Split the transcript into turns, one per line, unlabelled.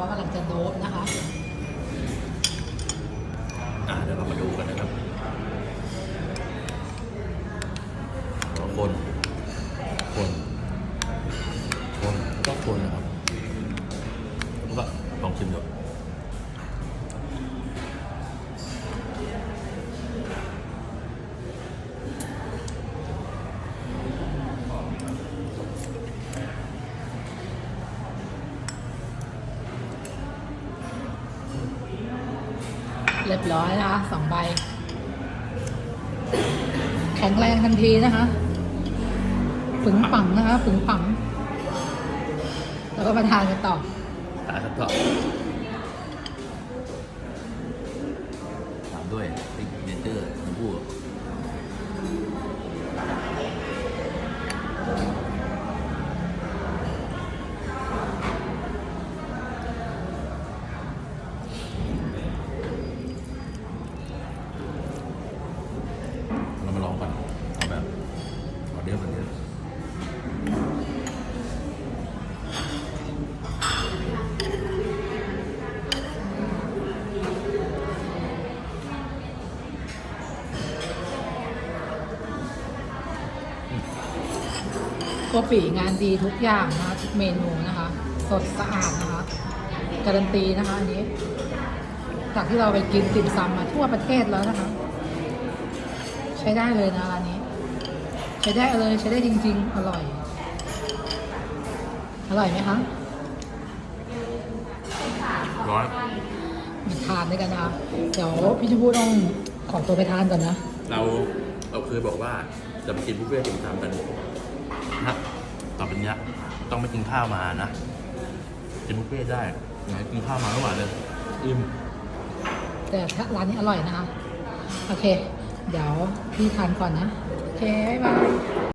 ว่ากำลังจะโดบนะคะ
อ่าเดี๋ยวเรามาดูกันนะครับคนคนคนก็คนนะครับแล้วก็ลองชิมดู
เรียบร้อยนะคะสองใบ แข็งแรงทันทีนะคะปึงปังนะคะปึงปัง แล้วก็มาทานกันต่อ
ทานกันต่อตามด้วย
ตัวปีงานดีทุกอย่างนะคะทุกเมนูนะคะ สดสะอาดนะคะ การันตีนะคะอันนี้ จากที่เราไปกินติ่มซำมาทั่วประเทศแล้วนะคะ ใช้ได้เลยนะร้านนี้ ใช้ได้เลยใช้ได้จริง ๆ อร่อย อร่อยไหมคะ
ร้อน
มาทานด้วยกันนะคะเดี๋ยวพี่ชมพู่ต้องขอตัวไปทานก่อนนะ
เราเราเคยบอกว่าจะไปกินบุฟเฟ่ต์ติ่มซำกัน นะต่อไปเนี้ยต้องไม่กินข้าวมานะกินบุฟเฟ่ต์ได้ไหนกินข้าวมาระหวเลยอิ่ม
แต่ถ้าร้านนี้อร่อยนะคะ โอเค เดี๋ยวพี่ทานก่อนนะ โอเค บ๊ายบาย